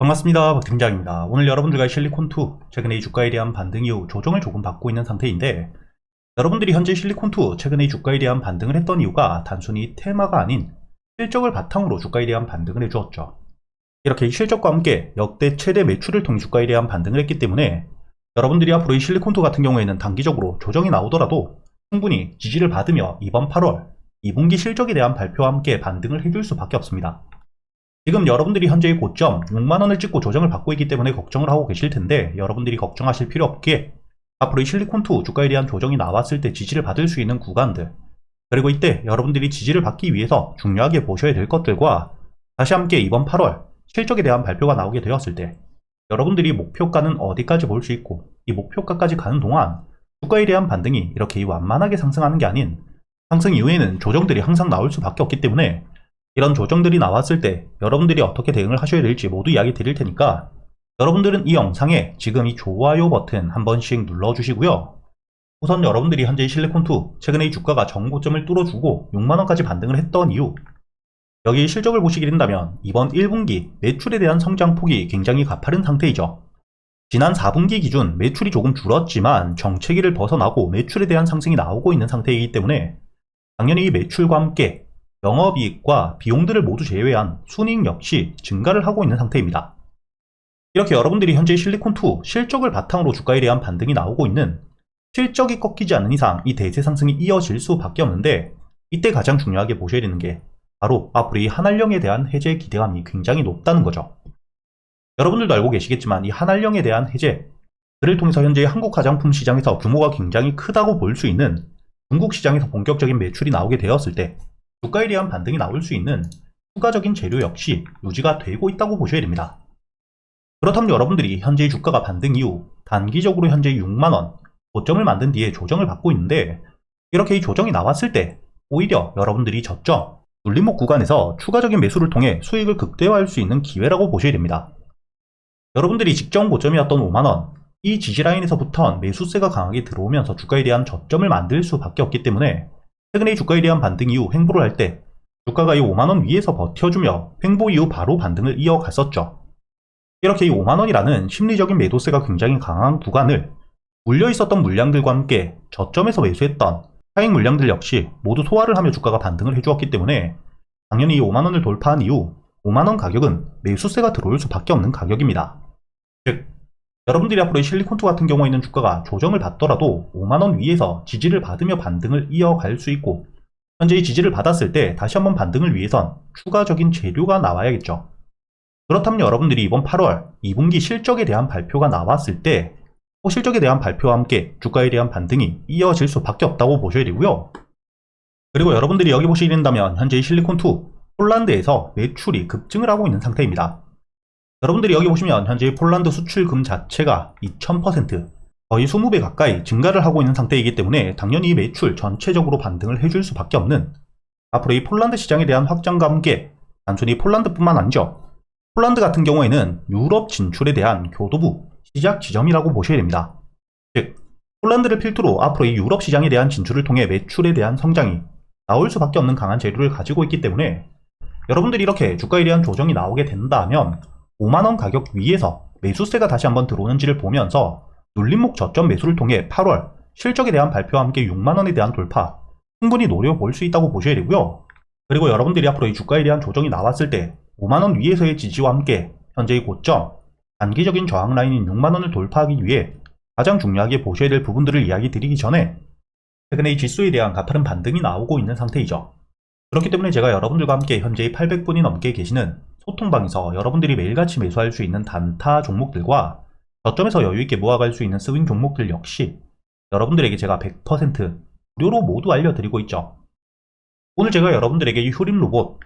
반갑습니다. 박팀장입니다. 오늘 여러분들과 실리콘2 최근에 이 주가에 대한 반등 이후 조정을 조금 받고 있는 상태인데 여러분들이 현재 실리콘2 최근에 이 주가에 대한 반등을 했던 이유가 단순히 테마가 아닌 실적을 바탕으로 주가에 대한 반등을 해주었죠. 이렇게 이 실적과 함께 역대 최대 매출을 통해 주가에 대한 반등을 했기 때문에 여러분들이 앞으로 이 실리콘2 같은 경우에는 단기적으로 조정이 나오더라도 충분히 지지를 받으며 이번 8월 2분기 실적에 대한 발표와 함께 반등을 해줄 수밖에 없습니다. 지금 여러분들이 현재의 고점 6만원을 찍고 조정을 받고 있기 때문에 걱정을 하고 계실 텐데 여러분들이 걱정하실 필요 없게 앞으로 이 실리콘2 주가에 대한 조정이 나왔을 때 지지를 받을 수 있는 구간들 그리고 이때 여러분들이 지지를 받기 위해서 중요하게 보셔야 될 것들과 다시 함께 이번 8월 실적에 대한 발표가 나오게 되었을 때 여러분들이 목표가는 어디까지 볼 수 있고 이 목표가까지 가는 동안 주가에 대한 반등이 이렇게 완만하게 상승하는 게 아닌 상승 이후에는 조정들이 항상 나올 수밖에 없기 때문에 이런 조정들이 나왔을 때 여러분들이 어떻게 대응을 하셔야 될지 모두 이야기 드릴 테니까 여러분들은 이 영상에 지금 이 좋아요 버튼 한 번씩 눌러주시고요. 우선 여러분들이 현재 실리콘2 최근에 이 주가가 정고점을 뚫어주고 6만원까지 반등을 했던 이유 여기 실적을 보시게 된다면 이번 1분기 매출에 대한 성장폭이 굉장히 가파른 상태이죠. 지난 4분기 기준 매출이 조금 줄었지만 정체기를 벗어나고 매출에 대한 상승이 나오고 있는 상태이기 때문에 당연히 이 매출과 함께 영업이익과 비용들을 모두 제외한 순이익 역시 증가를 하고 있는 상태입니다. 이렇게 여러분들이 현재 실리콘2 실적을 바탕으로 주가에 대한 반등이 나오고 있는 실적이 꺾이지 않는 이상 이 대세 상승이 이어질 수밖에 없는데 이때 가장 중요하게 보셔야 되는 게 바로 앞으로 이 한알령에 대한 해제 기대감이 굉장히 높다는 거죠. 여러분들도 알고 계시겠지만 이 한알령에 대한 해제 그를 통해서 현재 한국 화장품 시장에서 규모가 굉장히 크다고 볼 수 있는 중국 시장에서 본격적인 매출이 나오게 되었을 때 주가에 대한 반등이 나올 수 있는 추가적인 재료 역시 유지가 되고 있다고 보셔야 됩니다. 그렇다면 여러분들이 현재 주가가 반등 이후 단기적으로 현재 6만원 고점을 만든 뒤에 조정을 받고 있는데 이렇게 이 조정이 나왔을 때 오히려 여러분들이 저점 눌림목 구간에서 추가적인 매수를 통해 수익을 극대화할 수 있는 기회라고 보셔야 됩니다. 여러분들이 직전 고점이었던 5만원 이 지지라인에서부터 매수세가 강하게 들어오면서 주가에 대한 저점을 만들 수밖에 없기 때문에 최근에 주가에 대한 반등 이후 횡보를 할 때 주가가 이 5만원 위에서 버텨주며 횡보 이후 바로 반등을 이어갔었죠. 이렇게 이 5만원이라는 심리적인 매도세가 굉장히 강한 구간을 물려 있었던 물량들과 함께 저점에서 매수했던 차익 물량들 역시 모두 소화를 하며 주가가 반등을 해주었기 때문에 당연히 이 5만원을 돌파한 이후 5만원 가격은 매수세가 들어올 수밖에 없는 가격입니다. 즉, 여러분들이 앞으로 실리콘2 같은 경우에는 주가가 조정을 받더라도 5만원 위에서 지지를 받으며 반등을 이어갈 수 있고 현재 이 지지를 받았을 때 다시 한번 반등을 위해선 추가적인 재료가 나와야겠죠. 그렇다면 여러분들이 이번 8월 2분기 실적에 대한 발표가 나왔을 때그 실적에 대한 발표와 함께 주가에 대한 반등이 이어질 수밖에 없다고 보셔야 되고요. 그리고 여러분들이 여기 보시게 된다면 현재 이 실리콘2 폴란드에서 매출이 급증을 하고 있는 상태입니다. 여러분들이 여기 보시면 현재 폴란드 수출금 자체가 2000% 거의 20배 가까이 증가를 하고 있는 상태이기 때문에 당연히 매출 전체적으로 반등을 해줄 수밖에 없는 앞으로 이 폴란드 시장에 대한 확장과 함께 단순히 폴란드뿐만 아니죠. 폴란드 같은 경우에는 유럽 진출에 대한 교도부 시작 지점이라고 보셔야 됩니다. 즉, 폴란드를 필두로 앞으로 이 유럽 시장에 대한 진출을 통해 매출에 대한 성장이 나올 수밖에 없는 강한 재료를 가지고 있기 때문에 여러분들이 이렇게 주가에 대한 조정이 나오게 된다면 5만원 가격 위에서 매수세가 다시 한번 들어오는지를 보면서 눌림목 저점 매수를 통해 8월 실적에 대한 발표와 함께 6만원에 대한 돌파 충분히 노려볼 수 있다고 보셔야 되고요. 그리고 여러분들이 앞으로 이 주가에 대한 조정이 나왔을 때 5만원 위에서의 지지와 함께 현재의 고점 단기적인 저항 라인인 6만원을 돌파하기 위해 가장 중요하게 보셔야 될 부분들을 이야기 드리기 전에 최근에 이 지수에 대한 가파른 반등이 나오고 있는 상태이죠. 그렇기 때문에 제가 여러분들과 함께 현재 800분이 넘게 계시는 소통방에서 여러분들이 매일같이 매수할 수 있는 단타 종목들과 저점에서 여유있게 모아갈 수 있는 스윙 종목들 역시 여러분들에게 제가 100% 무료로 모두 알려드리고 있죠. 오늘 제가 여러분들에게 이 휴림 로봇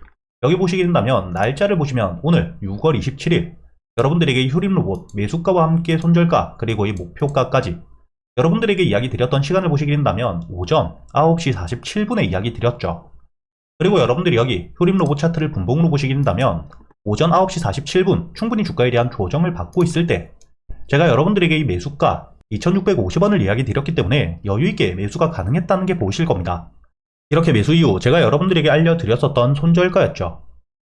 여기 보시게 된다면 날짜를 보시면 오늘 6월 27일 여러분들에게 이 휴림 로봇 매수가와 함께 손절가 그리고 이 목표가까지 여러분들에게 이야기 드렸던 시간을 보시게 된다면 오전 9시 47분에 이야기 드렸죠. 그리고 여러분들이 여기 휴림 로봇 차트를 분봉으로 보시게 된다면 오전 9시 47분 충분히 주가에 대한 조정을 받고 있을 때 제가 여러분들에게 이 매수가 2650원을 이야기 드렸기 때문에 여유있게 매수가 가능했다는 게 보이실 겁니다. 이렇게 매수 이후 제가 여러분들에게 알려드렸었던 손절가였죠.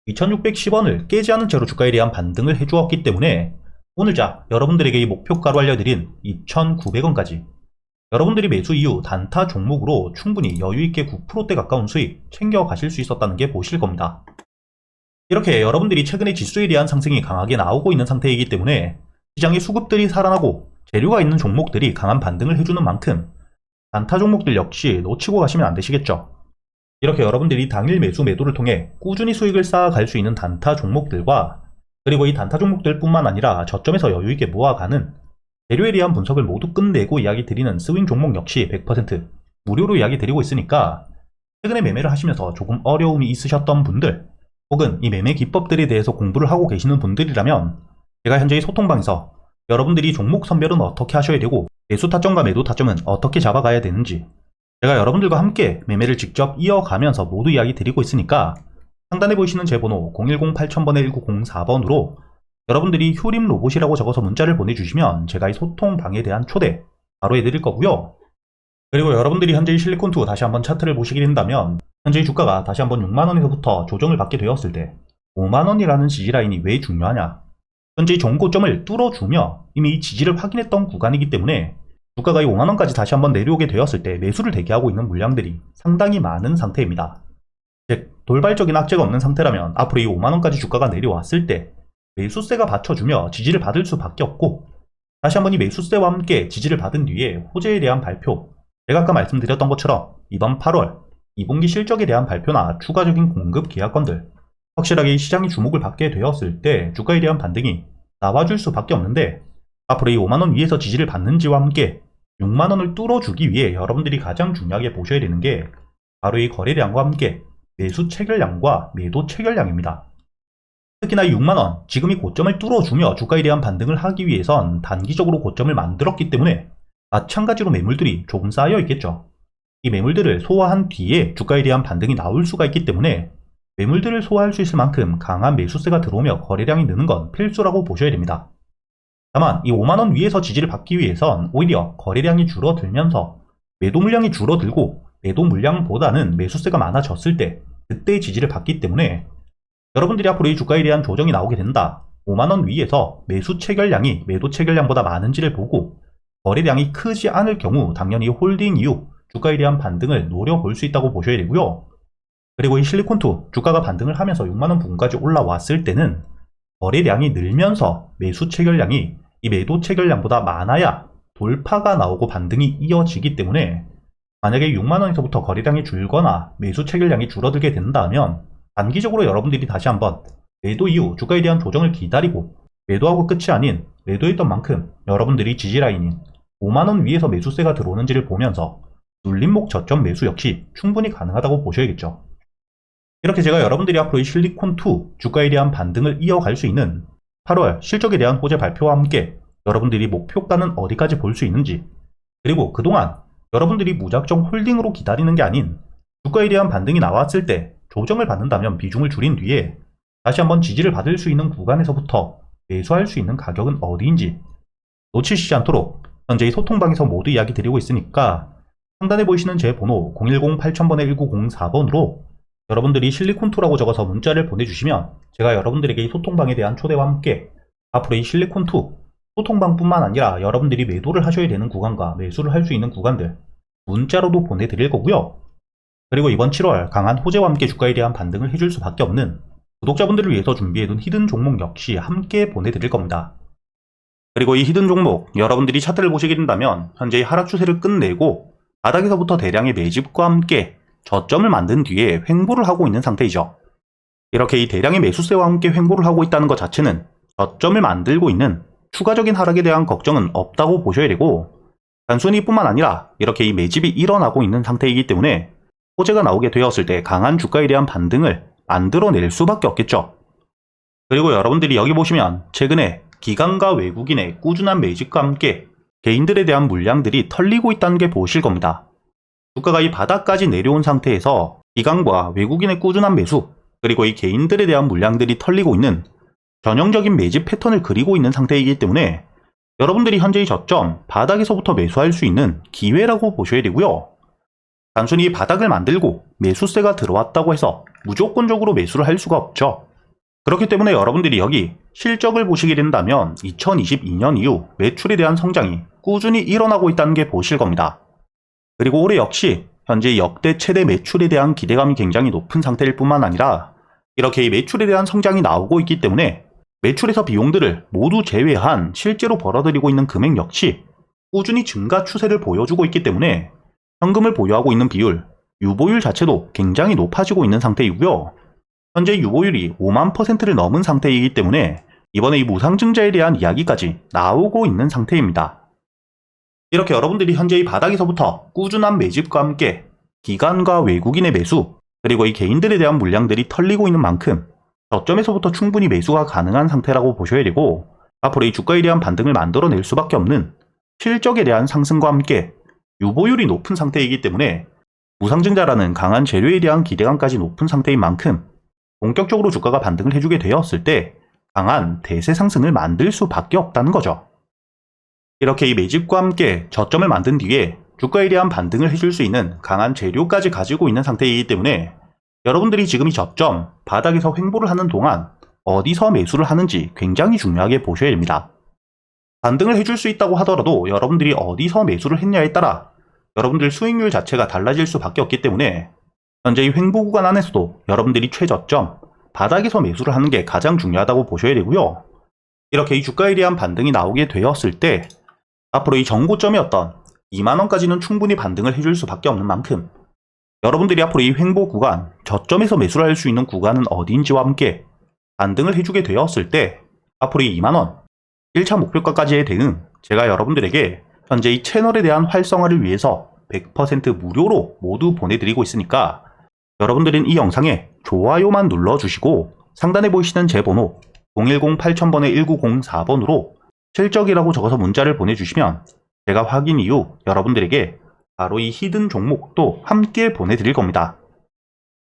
2610원을 깨지 않은 채로 주가에 대한 반등을 해주었기 때문에 오늘자 여러분들에게 이 목표가로 알려드린 2,900원까지 여러분들이 매수 이후 단타 종목으로 충분히 여유있게 9%대 가까운 수익 챙겨가실 수 있었다는 게 보실 겁니다. 이렇게 여러분들이 최근에 지수에 대한 상승이 강하게 나오고 있는 상태이기 때문에 시장의 수급들이 살아나고 재료가 있는 종목들이 강한 반등을 해주는 만큼 단타 종목들 역시 놓치고 가시면 안 되시겠죠. 이렇게 여러분들이 당일 매수 매도를 통해 꾸준히 수익을 쌓아갈 수 있는 단타 종목들과 그리고 이 단타 종목들 뿐만 아니라 저점에서 여유있게 모아가는 재료에 대한 분석을 모두 끝내고 이야기 드리는 스윙 종목 역시 100% 무료로 이야기 드리고 있으니까 최근에 매매를 하시면서 조금 어려움이 있으셨던 분들 혹은 이 매매 기법들에 대해서 공부를 하고 계시는 분들이라면 제가 현재 이 소통방에서 여러분들이 종목 선별은 어떻게 하셔야 되고 매수 타점과 매도 타점은 어떻게 잡아가야 되는지 제가 여러분들과 함께 매매를 직접 이어가면서 모두 이야기 드리고 있으니까 상단에 보이시는 제 번호 010-8000번에 1904번으로 여러분들이 휴림 로봇이라고 적어서 문자를 보내주시면 제가 이 소통방에 대한 초대 바로 해드릴 거고요. 그리고 여러분들이 현재 이 실리콘2 다시 한번 차트를 보시게 된다면 현재 이 주가가 다시 한번 6만원에서부터 조정을 받게 되었을 때 5만원이라는 지지라인이 왜 중요하냐 현재 이 정고점을 뚫어주며 이미 이 지지를 확인했던 구간이기 때문에 주가가 이 5만원까지 다시 한번 내려오게 되었을 때 매수를 대기하고 있는 물량들이 상당히 많은 상태입니다. 즉 돌발적인 악재가 없는 상태라면 앞으로 이 5만원까지 주가가 내려왔을 때 매수세가 받쳐주며 지지를 받을 수밖에 없고 다시 한번 이 매수세와 함께 지지를 받은 뒤에 호재에 대한 발표 제가 아까 말씀드렸던 것처럼 이번 8월 2분기 실적에 대한 발표나 추가적인 공급 계약건들 확실하게 이 시장이 주목을 받게 되었을 때 주가에 대한 반등이 나와줄 수밖에 없는데 앞으로 이 5만원 위에서 지지를 받는지와 함께 6만원을 뚫어주기 위해 여러분들이 가장 중요하게 보셔야 되는 게 바로 이 거래량과 함께 매수 체결량과 매도 체결량입니다. 특히나 6만원, 지금 이 고점을 뚫어주며 주가에 대한 반등을 하기 위해선 단기적으로 고점을 만들었기 때문에 마찬가지로 매물들이 조금 쌓여 있겠죠. 이 매물들을 소화한 뒤에 주가에 대한 반등이 나올 수가 있기 때문에 매물들을 소화할 수 있을 만큼 강한 매수세가 들어오며 거래량이 느는 건 필수라고 보셔야 됩니다. 다만 이 5만원 위에서 지지를 받기 위해선 오히려 거래량이 줄어들면서 매도 물량이 줄어들고 매도 물량보다는 매수세가 많아졌을 때 그때의 지지를 받기 때문에 여러분들이 앞으로 이 주가에 대한 조정이 나오게 된다. 5만원 위에서 매수 체결량이 매도 체결량보다 많은지를 보고 거래량이 크지 않을 경우 당연히 홀딩 이후 주가에 대한 반등을 노려볼 수 있다고 보셔야 되고요. 그리고 이 실리콘2 주가가 반등을 하면서 6만원 부근까지 올라왔을 때는 거래량이 늘면서 매수 체결량이 이 매도 체결량보다 많아야 돌파가 나오고 반등이 이어지기 때문에 만약에 6만원에서부터 거래량이 줄거나 매수 체결량이 줄어들게 된다면 단기적으로 여러분들이 다시 한번 매도 이후 주가에 대한 조정을 기다리고 매도하고 끝이 아닌 매도했던 만큼 여러분들이 지지라인인 5만원 위에서 매수세가 들어오는지를 보면서 눌림목 저점 매수 역시 충분히 가능하다고 보셔야겠죠. 이렇게 제가 여러분들이 앞으로 이 실리콘2 주가에 대한 반등을 이어갈 수 있는 8월 실적에 대한 호재 발표와 함께 여러분들이 목표가는 어디까지 볼 수 있는지 그리고 그동안 여러분들이 무작정 홀딩으로 기다리는 게 아닌 주가에 대한 반등이 나왔을 때 조정을 받는다면 비중을 줄인 뒤에 다시 한번 지지를 받을 수 있는 구간에서부터 매수할 수 있는 가격은 어디인지 놓치시지 않도록 현재 이 소통방에서 모두 이야기 드리고 있으니까 상단에 보이시는 제 번호 010-8000번에 1904번으로 여러분들이 실리콘2라고 적어서 문자를 보내주시면 제가 여러분들에게 이 소통방에 대한 초대와 함께 앞으로 이 실리콘2 소통방뿐만 아니라 여러분들이 매도를 하셔야 되는 구간과 매수를 할 수 있는 구간들 문자로도 보내드릴 거고요. 그리고 이번 7월 강한 호재와 함께 주가에 대한 반등을 해줄 수밖에 없는 구독자분들을 위해서 준비해둔 히든 종목 역시 함께 보내드릴 겁니다. 그리고 이 히든 종목 여러분들이 차트를 보시게 된다면 현재 하락 추세를 끝내고 바닥에서부터 대량의 매집과 함께 저점을 만든 뒤에 횡보를 하고 있는 상태이죠. 이렇게 이 대량의 매수세와 함께 횡보를 하고 있다는 것 자체는 저점을 만들고 있는 추가적인 하락에 대한 걱정은 없다고 보셔야 되고 단순히 뿐만 아니라 이렇게 이 매집이 일어나고 있는 상태이기 때문에 호재가 나오게 되었을 때 강한 주가에 대한 반등을 만들어낼 수밖에 없겠죠. 그리고 여러분들이 여기 보시면 최근에 기관과 외국인의 꾸준한 매집과 함께 개인들에 대한 물량들이 털리고 있다는 게 보실 겁니다. 주가가 이 바닥까지 내려온 상태에서 기관과 외국인의 꾸준한 매수 그리고 이 개인들에 대한 물량들이 털리고 있는 전형적인 매집 패턴을 그리고 있는 상태이기 때문에 여러분들이 현재의 저점 바닥에서부터 매수할 수 있는 기회라고 보셔야 되고요. 단순히 바닥을 만들고 매수세가 들어왔다고 해서 무조건적으로 매수를 할 수가 없죠. 그렇기 때문에 여러분들이 여기 실적을 보시게 된다면 2022년 이후 매출에 대한 성장이 꾸준히 일어나고 있다는 게 보실 겁니다. 그리고 올해 역시 현재 역대 최대 매출에 대한 기대감이 굉장히 높은 상태일 뿐만 아니라 이렇게 이 매출에 대한 성장이 나오고 있기 때문에 매출에서 비용들을 모두 제외한 실제로 벌어들이고 있는 금액 역시 꾸준히 증가 추세를 보여주고 있기 때문에 현금을 보유하고 있는 비율, 유보율 자체도 굉장히 높아지고 있는 상태이고요. 현재 유보율이 5만 퍼센트를 넘은 상태이기 때문에 이번에 이 무상증자에 대한 이야기까지 나오고 있는 상태입니다. 이렇게 여러분들이 현재 이 바닥에서부터 꾸준한 매집과 함께 기관과 외국인의 매수, 그리고 이 개인들에 대한 물량들이 털리고 있는 만큼 저점에서부터 충분히 매수가 가능한 상태라고 보셔야 되고 앞으로 이 주가에 대한 반등을 만들어낼 수밖에 없는 실적에 대한 상승과 함께 유보율이 높은 상태이기 때문에 무상증자라는 강한 재료에 대한 기대감까지 높은 상태인 만큼 본격적으로 주가가 반등을 해주게 되었을 때 강한 대세 상승을 만들 수밖에 없다는 거죠. 이렇게 이 매집과 함께 저점을 만든 뒤에 주가에 대한 반등을 해줄 수 있는 강한 재료까지 가지고 있는 상태이기 때문에 여러분들이 지금 이 저점, 바닥에서 횡보를 하는 동안 어디서 매수를 하는지 굉장히 중요하게 보셔야 됩니다. 반등을 해줄 수 있다고 하더라도 여러분들이 어디서 매수를 했냐에 따라 여러분들 수익률 자체가 달라질 수밖에 없기 때문에 현재 이 횡보 구간 안에서도 여러분들이 최저점, 바닥에서 매수를 하는 게 가장 중요하다고 보셔야 되고요. 이렇게 이 주가에 대한 반등이 나오게 되었을 때 앞으로 이 정고점이었던 2만원까지는 충분히 반등을 해줄 수밖에 없는 만큼 여러분들이 앞으로 이 횡보 구간, 저점에서 매수를 할 수 있는 구간은 어디인지와 함께 반등을 해주게 되었을 때 앞으로 이 2만원, 1차 목표가까지의 대응 제가 여러분들에게 현재 이 채널에 대한 활성화를 위해서 100% 무료로 모두 보내드리고 있으니까 여러분들은 이 영상에 좋아요만 눌러주시고 상단에 보이시는 제 번호 010-8000번에 1904번으로 실적이라고 적어서 문자를 보내주시면 제가 확인 이후 여러분들에게 바로 이 히든 종목도 함께 보내드릴 겁니다.